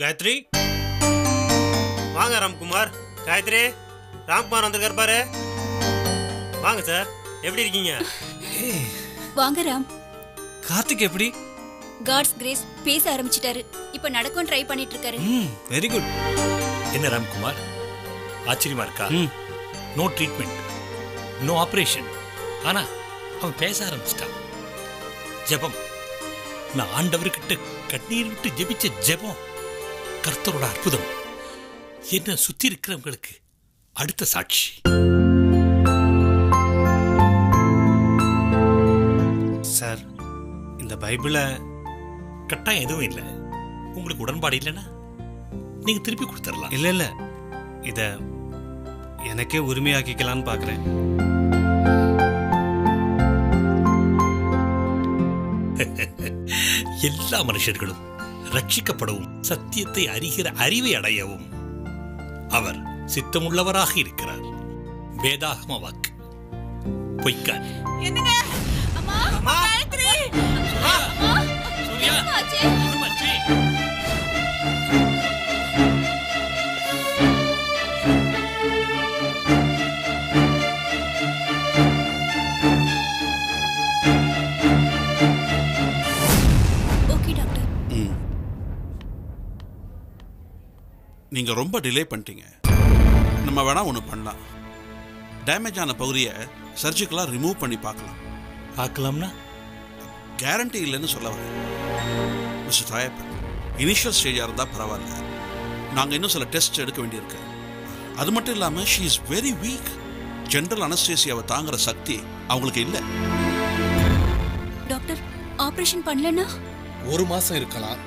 காயத்ரி? வாங்க ராம்குமார். காயத்ரி ராம்குமார் வந்திருக்காரு பாரு. வாங்க சார். எப்படி இருக்கீங்க? வாங்க ராம். கார்த்திக் எப்படி? காட்ஸ் கிரேஸ் பேச ஆரம்பிச்சிட்டாரு. இப்ப நடக்கும் ட்ரை பண்ணிட்டு இருக்காரு ம் வெரி குட் என்ன ராம்குமார்? ஆச்சரியமா இருக்கா? ம். நோ ட்ரீட்மெண்ட் நோ ஆபரேஷன் ஆனா அவன் பேச ஆரம்பிச்சிட்டான். ஜெபம். நான் ஆண்டவர்கிட்ட கண்ணீர் விட்டு ஜெபிச்ச ஜெபம். கர்த்தரோட அற்புதம். என்ன சுத்தி இருக்கிறவங்களுக்கு அடுத்த சாட்சி. சார் இந்த பைபிளை கட்டாயம் எதுவும் இல்லை. உங்களுக்கு உடன்பாடு இல்லைன்னா நீங்க திருப்பி கொடுத்துடலாம். இல்லை இல்லை. இதை எனக்கே உரிமையாக்கிக்கலான்னு பார்க்குறேன் எல்லா மனுஷர்களும் ரட்சிக்கப்படவும் சத்தியத்தை அறிகிற அறிவை அடையவும். அவர் சித்தமுள்ளவராக இருக்கிறார். வேதாகம வாக்கு. பொய்க்காது என்னங்க? அம்மா? நீங்க ரொம்ப டிலே பண்ணிட்டீங்க. நம்ம வேணா ஒன்று பண்ணலாம். டேமேஜ் ஆன பகுதியை சர்ஜிக்கலாக ரிமூவ் பண்ணி பார்க்கலாம். பார்க்கலாம்னா? கேரண்டி இல்லைன்னு சொல்ல வரேன். மிஸ்டர் தாயப்பன் இனிஷியல் ஸ்டேஜாக இருந்தால் பரவாயில்ல. நாங்கள் இன்னும் சில டெஸ்ட் எடுக்க வேண்டியிருக்கு. அது மட்டும் இல்லாமல் she is very weak general அனஸ்டேசியாவை தாங்குற சக்தி அவங்களுக்கு இல்லை. டாக்டர் ஆபரேஷன் பண்ணலனா ஒரு மாசம் இருக்கலாம்.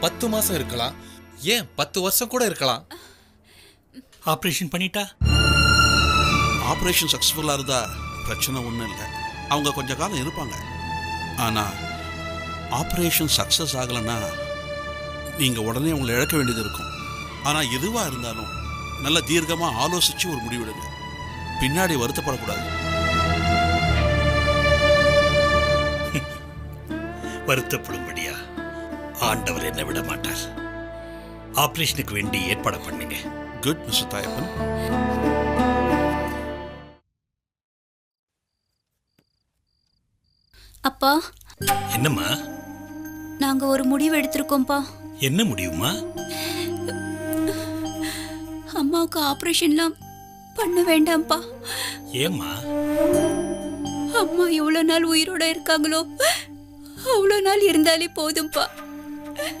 பத்து மாசம் இருக்கலாம். ஏன் பத்து வருஷம் கூட இருக்கலாம்? ஆபரேஷன் பண்ணிட்டா? ஆப்ரேஷன் சக்ஸஸ்ஃபுல்லாக இருந்தால் பிரச்சனை ஒன்றும் இல்லை. அவங்க கொஞ்ச காலம் இருப்பாங்க. ஆனால் ஆப்ரேஷன் சக்ஸஸ் ஆகலைன்னா நீங்கள் உடனே உங்களை இழக்க வேண்டியது இருக்கும். ஆனால் எதுவாக இருந்தாலும் நல்ல தீர்க்கமாக ஆலோசித்து ஒரு முடிவெடுங்க. பின்னாடி வருத்தப்படக்கூடாது. வருத்தப்படும்படியா? ஆண்டவர் என்ன விட மாட்டார். ஆபரேஷனுக்கு வேண்டி ஏற்பாடு பண்ணுங்க. குட் மிஸ்டர் தாயப்பன் அப்பா. என்னம்மா? நாங்க ஒரு முடிவு எடுத்திருக்கோம்ப்பா. என்ன முடியுமா அம்மாவுக்கு ஆபரேஷன்லாம் பண்ண வேண்டாம்ப்பா. ஏம்மா? அம்மா எவ்வளவு நாள் உயிரோட இருக்காங்களோ? அவ்வளோ நாள் இருந்தாலே போதும்ப்பா.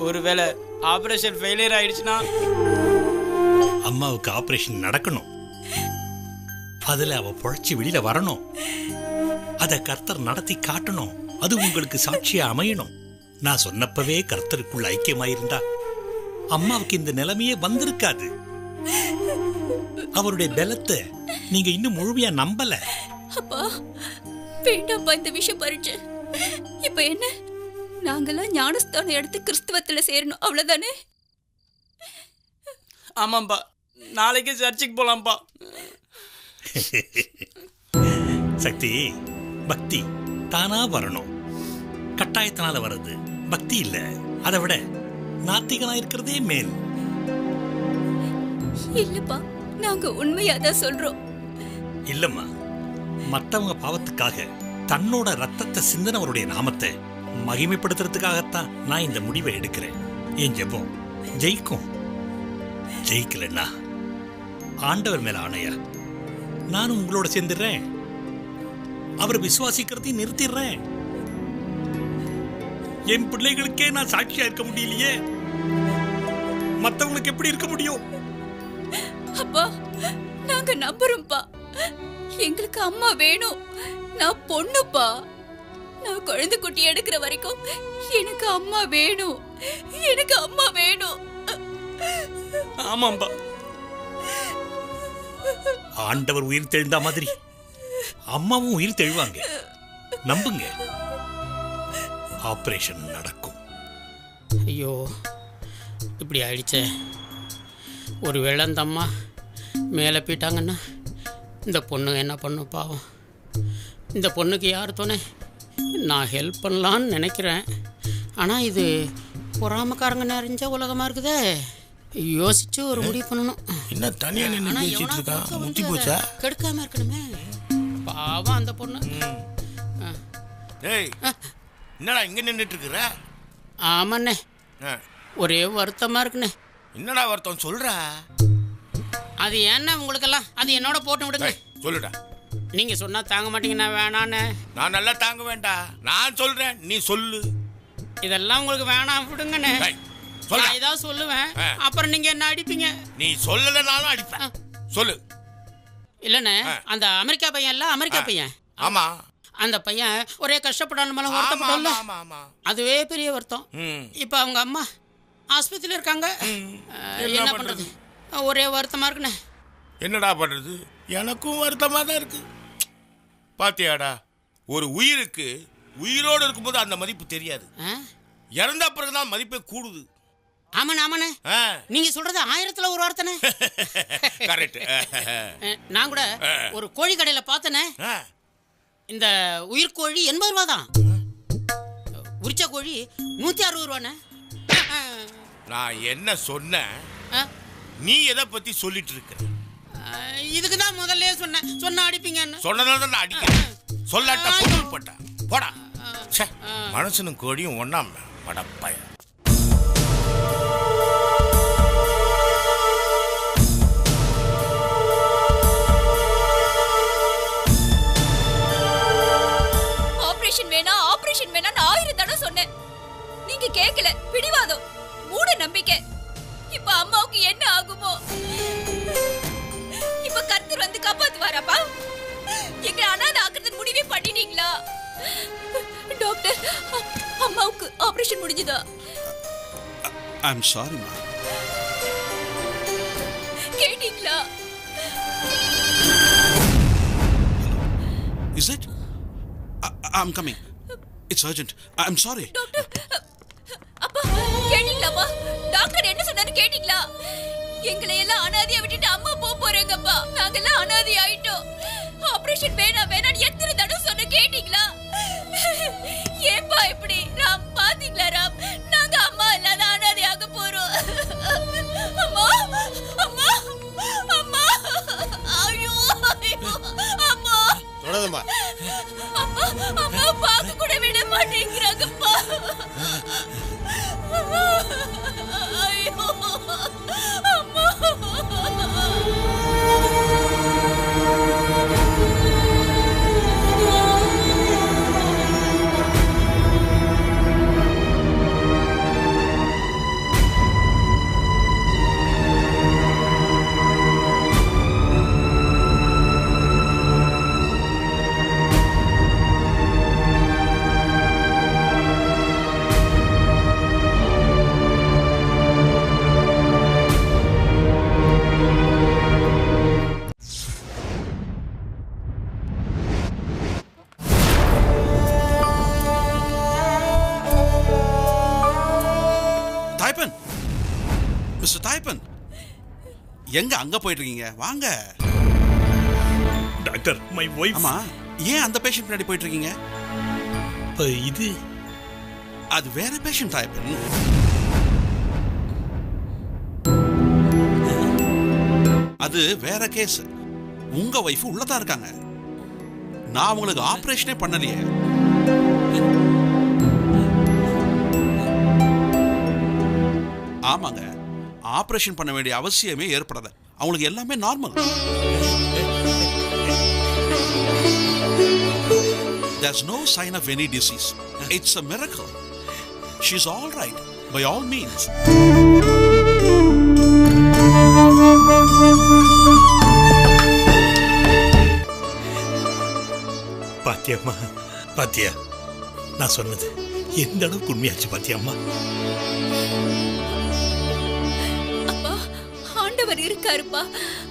ஒருவேளை ஆபரேஷன் ஃபெயிலியர் ஆயிடுச்சுன்னா? அம்மாவுக்கு ஆபரேஷன் நடக்கணும். அதுல அவ பொழைச்சு வெளியில வரணும். அத கர்த்தர் நடத்தி காட்டணும். அது உங்களுக்கு சாட்சியா அமையணும். நான் சொன்னப்பவே கர்த்தருக்குள்ள ஐக்கியமாயிருந்தா அம்மாவுக்கு இந்த நிலைமையே வந்திருக்காது. அவருடைய பலத்தை நீங்க இன்னும் முழுமையா நம்பல. அப்பா வேண்டாம்ப்பா இந்த விஷயம் பறிச்சு. இப்ப என்ன? நாங்கெல்லாம் ஞானஸ்தானம் எடுத்து கிறிஸ்துவத்துல சேரணும். அவ்வளவுதானே? ஆமாம்ப்பா நாளைக்கு சர்ச்சுக்கு போலாம்ப்பா சக்தி பக்தி தானா வரணும். கட்டாயத்தினால வர்றது பக்தி இல்ல. அதை விட நாத்திகனா இருக்கிறதே மேல். இல்லப்பா நாங்க உண்மையாதான் சொல்றோம். இல்லம்மா. மற்றவங்க பாவத்துக்காக தன்னோட ரத்தத்தை சிந்தினவருடைய நாமத்தை மகிமைப்படுத்துறதுக்காகத்தான் நான் இந்த முடிவை எடுக்கிறேன். என் ஜெபம்? ஜெயிக்கும். ஜெயிக்கலன்னா ஆண்டவர் மேல ஆணையா? நானும் உங்களோட சேர்ந்துடுறேன். அவர் விசுவாசிக்கிறதையும் நிறுத்திடுறேன். என் பிள்ளைகளுக்கே நான் சாட்சியா இருக்க முடியலையே. மத்தவங்களுக்கு எப்படி இருக்க முடியும்? அப்பா நாங்க நம்புறோம்ப்பா. எங்களுக்கு அம்மா வேணும். நான் பொண்ணுப்பா. நான் குழந்தை குட்டி எடுக்கிற வரைக்கும் எனக்கு அம்மா வேணும். எனக்கு அம்மா வேணும். ஆமாம்ப்பா ஆண்டவர் உயிர் தெழுந்தா மாதிரி. அம்மாவும் உயிர் தெழுவாங்க. நம்புங்க. ஆபரேஷன் நடக்கும். ஐயோ இப்படி ஆயிடுச்சே. ஒரு வேளை அந்த அம்மா மேலே போயிட்டாங்கன்னா இந்த பொண்ணு என்ன பண்ணும் பாவம். இந்த பொண்ணுக்கு யார் துணை? நான் ஹெல்ப் பண்ணலான்னு நினைக்கிறேன். ஆனால் இது பொறாமக்காரங்க நிறைஞ்ச உலகமா இருக்குதே. யோசிச்சு ஒரு முடிவு பண்ணணும். என்ன தனியா நின்று பேசிட்டு முத்தி வந்து போச்சா? கெடுக்காம இருக்கணுமே. பாவம் அந்த பொண்ணு. டேய் என்னடா இங்க நின்றுட்டு இருக்கிற? ஆமாண்ணே. ஒரே வருத்தமா இருக்குண்ணே. என்னடா வருத்தம் சொல்றா? அது ஏன்னா உங்களுக்கெல்லாம்? அது என்னோட போட்டு விடுங்க. சொல்லுடா. நீங்க சொன்னா தாங்க மாட்டீங்கன்னா வேணாண்ணே நான் நல்லா தாங்க வேண்டாம் நான் சொல்றேன் நீ சொல்லு. இதெல்லாம் உங்களுக்கு வேணாம் விடுங்கண்ணே. நான் ஏதாவது சொல்லுவேன். அப்புறம் நீங்க என்ன அடிப்பீங்க? நீ சொல்லலைனாலும் அடிப்பேன். சொல்லு. இல்லண்ணே. அந்த அமெரிக்கா பையன் இல்ல அமெரிக்கா பையன். ஆமா. அந்த பையன் ஒரே கஷ்டப்படாம ஆமா வருத்தப்படல அதுவே பெரிய வருத்தம். இப்போ அவங்க அம்மா ஆஸ்பத்திரியில் இருக்காங்க. என்ன? பண்றது? ஒரே வருத்தமா இருக்குண்ணே. என்னடா பண்றது? எனக்கும் வருத்தமா தான் இருக்கு. பாத்தியாடா ஒரு உயிருக்கு உயிரோடு இருக்கும்போது அந்த மதிப்பு தெரியாது? இறந்த பிறகுதான் மதிப்பே கூடுது. ஆமாண்ணே ஆமாண்ணே. நீங்க சொல்றது ஆயிரத்துல ஒரு வார்த்தைண்ணே. கரெக்ட் நான் கூட ஒரு கோழி கடையில பார்த்தனே இந்த உயிர்கோழி எண்பது ரூபா தான். உரிச்ச கோழி நூத்தி அறுபது ரூபாண்ணே. நான் என்ன சொன்னேன்? நீ எதை பத்தி சொல்லிட்டு இருக்க? இதுக்கு தான் முதல்ல சொன்னேன். சொன்னா அடிப்பீங்கன்னு. சொன்னதால தான் நான் அடிக்கிறேன். சொல்லாட்ட பொருள் பட்டேன் போடா. ச்சே மனுஷனும் கோழியும் ஒண்ணாம படப்பாய ஆபரேஷன் வேணா ஆபரேஷன் வேணா நான் ஆயிரம் தடவை சொன்னேன். நீங்க கேட்கல பிடிவாதம் மூட நம்பிக்கை. இப்ப அம்மாவுக்கு என்ன ஆகுமோ? கர்த்தர் வந்து காப்பாத்துவாராப்பா? எங்க அனாதை ஆக்குறது முடிவே பண்ணிட்டீங்களா? டாக்டர் அம்மாவுக்கு ஆபரேஷன் முடிஞ்சுதா? ஐம் சாரிம்மா கேட்டீங்களா? Is it I'm coming it's urgent I'm sorry அப்பா கேட்டீங்களாப்பா? டாக்டர் என்ன சொன்னாரு கேட்டீங்களா? எங்களை எல்லாம் அனாதையா விட்டுட்டு அம்மா போக போறாங்கப்பா. நாங்கெல்லாம் அனாதை ஆயிட்டோம். ஆபரேஷன் வேணாம் வேணாம் எத்தனை தடவை சொன்ன கேட்டீங்களா? ஏப்பா இப்படி? ராம் பாத்தீங்களா ராம்? நாங்க அம்மா இல்லாத அனாதையாக போறோம். அம்மா அம்மா எங்க அங்க போயிட்டு இருக்கீங்க வாங்க. டாக்டர் மை ஒய்ஃப் ஆமா ஏன் அந்த பேஷண்ட் பின்னாடி போயிட்டு இருக்கீங்க இது அது வேற பேஷண்ட் தாய்ப்பன் அது வேற கேஸ் உங்க ஒய்ஃப் உள்ளதான் இருக்காங்க. நான் உங்களுக்கு ஆபரேஷனே பண்ணலையே. ஆமாங்க. ஆப்ரேஷன் பண்ண வேண்டிய அவசியமே ஏற்படாது அவங்களுக்கு எல்லாமே normal There's no sign of any disease. It's a miracle. She's all right, by all means. பாத்தியம்மா பாத்தியா நான் சொன்னது எந்த அளவுக்கு உண்மையாச்சு பாத்தியம்மா ஆண்டவர் இருக்காருப்பா.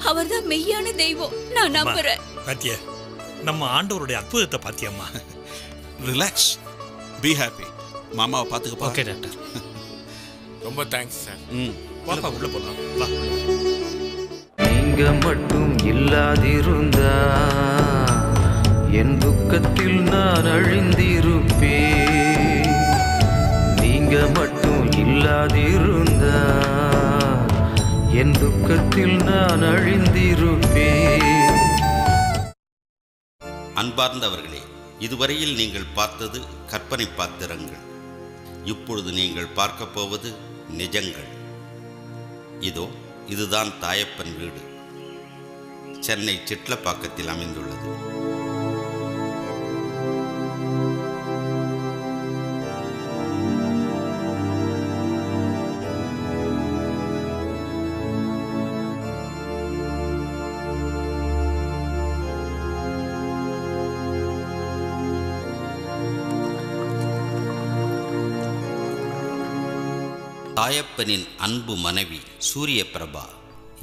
அவர்தான் மெய்யான தெய்வம். நான் நம்புறேன். பாத்தியா? நம்ம ஆண்டவருடைய அற்புதத்தை பாத்தியம்மா? Relax. Be happy. மாமாவை பார்த்துக்கப்பா. ஓகே டாக்டர் ரொம்ப தேங்க்ஸ் சார் ம். வாப்பா உள்ள போலாம். வா. நீங்க மட்டும் இல்லாதிருந்தா என் துக்கத்தில் நான் அழிந்திருப்பேன். நீங்க மட்டும் இல்ல இல்லாதிருந்தா என் துக்கத்தில் நான் அழிந்திருப்பேன். அன்பார்ந்தவர்களே இதுவரையில் நீங்கள் பார்த்தது கற்பனை பாத்திரங்கள். இப்பொழுது நீங்கள் பார்க்கப் போவது நிஜங்கள். இதோ இதுதான் தாயப்பன் வீடு. சென்னை சிட்லப்பாக்கத்தில் அமைந்துள்ளது. தாயப்பனின் அன்பு மனைவி சூரிய பிரபா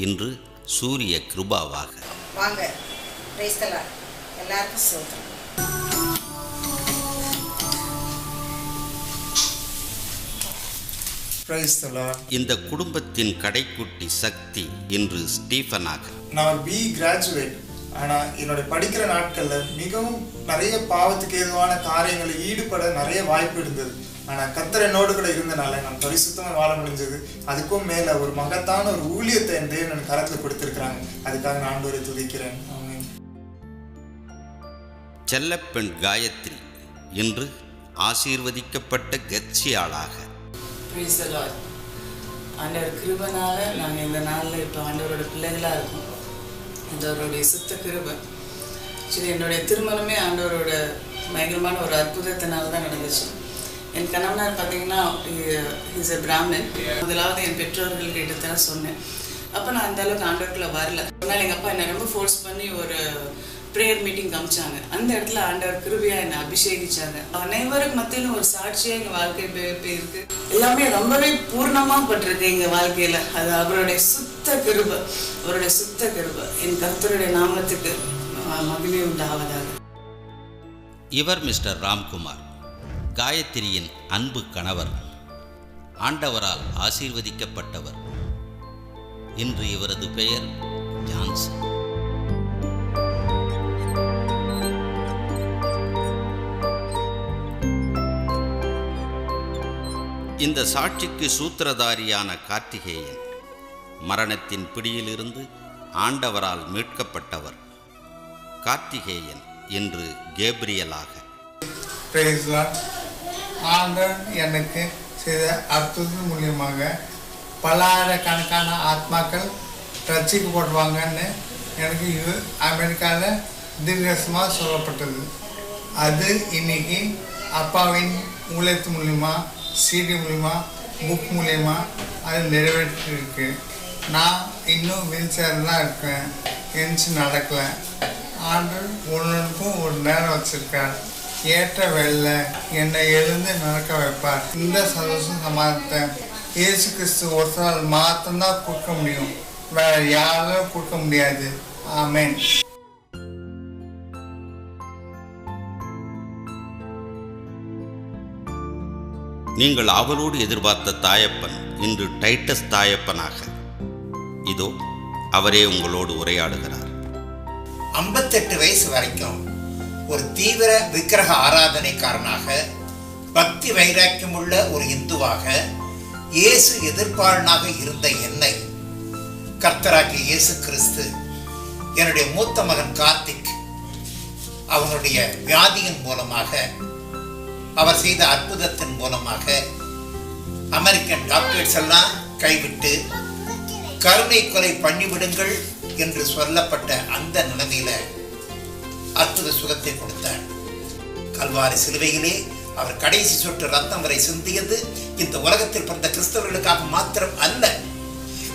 இன்று சூரிய கிருபாவாக. வாங்க எல்லாருக்கும் சோதரம் இந்த குடும்பத்தின் கடைக்குட்டி சக்தி இன்று ஸ்டீஃபனாக. நான் பி கிராஜுவேட் ஆனால் என்னோட படிக்கிற நாட்களில் மிகவும் நிறைய பாவத்துக்கு ஏதுவான காரியங்களில் ஈடுபட நிறைய வாய்ப்பு இருந்தது. ஆனால் கத்தர் என்னோடு கூட இருந்தனால நான் பரிசுத்தமாக வாழ முடிஞ்சது. அதுக்கும் மேலே ஒரு மகத்தான ஒரு ஊழியத்தை என் தேவன் என் கரத்தில் கொடுத்துருக்குறாங்க. அதுக்காக நான் ஆண்டவரை துதிக்கிறேன். செல்லப்பெண் காயத்ரி இன்று ஆசீர்வதிக்கப்பட்ட கட்சியாளாக ஆண்டவர் கிருபனால நாங்கள் இந்த நாளில் இப்போ ஆண்டவரோட பிள்ளைகளாக இருக்கோம். இது அவருடைய சுத்த கிருபை. சரி என்னுடைய திருமணமே ஆண்டவரோட பயங்கரமான ஒரு அற்புதத்தினால தான் நடந்துச்சு. என் கணவனார் பார்த்தீங்கன்னா இஸ் எ பிராமின் முதலாவது என் பெற்றோர்கள் கிட்ட தான் சொன்னேன். அப்போ நான் அந்த அளவுக்கு ஆண்டவருக்குள்ள வரல. அதனால எங்கள் அப்பா என்னை ரொம்ப ஃபோர்ஸ் பண்ணி ஒரு ப்ரேயர் மீட்டிங் காமிச்சாங்க. அந்த இடத்துல ஆண்டவர் கிருபியா என்னை அபிஷேகிச்சாங்க. அனைவருக்கு மத்தியிலும் ஒரு சாட்சியாக எங்கள் வாழ்க்கை போய் போயிருக்கு. எல்லாமே ரொம்பவே பூர்ணமாக பட்டிருக்கு எங்கள் வாழ்க்கையில். அது அவருடைய சுத்த கிருபை அவருடைய சுத்த கிருப. என் கர்த்தருடைய நாமத்துக்கு மகிமை உண்டாவதாக. இவர் மிஸ்டர் ராம்குமார் காயத்ரியின் அன்பு கணவர் ஆண்டவரால் ஆசீர்வதிக்கப்பட்டவர். இன்று இவரது பெயர் ஜான்சன். இந்த சாட்சிக்கு சூத்திரதாரியான கார்த்திகேயன் மரணத்தின் பிடியிலிருந்து ஆண்டவரால் மீட்கப்பட்டவர் கார்த்திகேயன் இன்று கேப்ரியலாக. பிரைஸ் எனக்கு செய்த அற்புதத்தின் மூலியமாக பல்லாயிரக்கணக்கான ஆத்மாக்கள் ரசிக்கப்படுவாங்கன்னு எனக்கு யு அமெரிக்காவில் தீர்க்கசமாக சொல்லப்பட்டது. அது இன்னைக்கு அப்பாவின் ஊழியத்து மூலிமா சிடி மூலிமா புக் மூலிமா அது நிறைவேற்றிருக்கு நான் இன்னும் வீல் சேரில் தான் இருக்கேன். எந்திச்சு நடக்கலை. ஆண்டவர் ஒன்றுக்கும் ஒரு நேரம் வச்சுருக்கார். ஏற்ற வெள்ள என்னை எழுந்து நடக்க வைப்பார். இந்த சந்தோஷம் சமாதத்தை இயேசு கிறிஸ்து ஒருத்தரால் மாத்திரம்தான் கொடுக்க முடியும். வேற யாராலும் கொடுக்க முடியாது. ஆமேன். நீங்கள் அவரோடு எதிர்பார்த்த தாயப்பன் இன்று டைட்டஸ் தாயப்பனாக. இதோ அவரே உங்களோடு உரையாடுகிறார். ஐம்பத்தெட்டு வயசு வரைக்கும் ஒரு தீவிர விக்கிரக ஆராதனைக்காரனாக பக்தி வைராக்கியமுள்ள ஒரு இந்துவாக இயேசு எதிர்ப்பாளனாக இருந்த என்னை கர்த்தராகிய இயேசு கிறிஸ்து என்னுடைய மூத்த மகன் கார்த்திக் அவனுடைய வியாதியின் மூலமாக அவர் செய்த அற்புதத்தின் மூலமாக அமெரிக்கன் டாக்டர்ஸ் எல்லாம் கைவிட்டு கருணை கொலை பண்ணிவிடுங்கள் என்று சொல்லப்பட்ட அந்த நிலைமையில அற்புத சுகத்தை கொடுத்தார். கல்வாரி சிலுவையிலே அவர் கடைசி சொட்டு ரத்தம் வரை சிந்தியது. இந்த உலகத்தில் பிறந்த கிறிஸ்தவர்களுக்காக மாத்திரம் அல்ல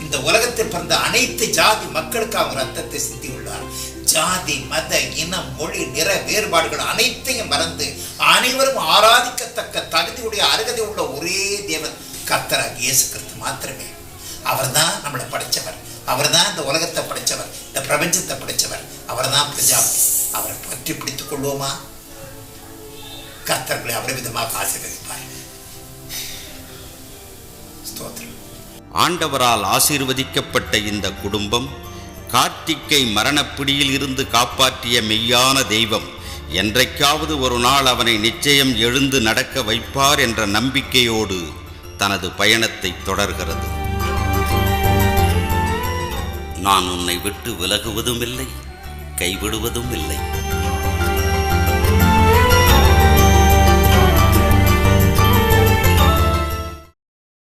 இந்த உலகத்தில் பிறந்த அனைத்து ஜாதி மக்களுக்காக ரத்தத்தை சிந்தியுள்ளார் ஜாதி மத இனம் மொழி நிற வேறுபாடுகள் அனைத்தையும் மறந்து அனைவரும் ஆராதிக்கத்தக்க தகுதியுடைய அருகதை உள்ள ஒரே தேவன் கர்த்தராக இயேசு கிறிஸ்து மாத்திரமே. அவர்தான் நம்மளை படைச்சவர். அவர்தான் இந்த உலகத்தை படைச்சவர் இந்த பிரபஞ்சத்தை படைச்சவர். அவர்தான் பிரஜாபதி. அவரை பற்றி பிடித்துக் கொள்வோமா? கர்த்தர்களை அபரிவிதமாக ஆசீர்வதிப்பார். ஸ்தோத்திரம். ஆண்டவரால் ஆசீர்வதிக்கப்பட்ட இந்த குடும்பம் கார்த்திக்கை மரணப்பிடியில் இருந்து காப்பாற்றிய மெய்யான தெய்வம் என்றைக்காவது ஒரு நாள் அவனை நிச்சயம் எழுந்து நடக்க வைப்பார் என்ற நம்பிக்கையோடு தனது பயணத்தை தொடர்கிறது. நான் உன்னை விட்டு விலகுவதும் இல்லை கைவிடுவதும் இல்லை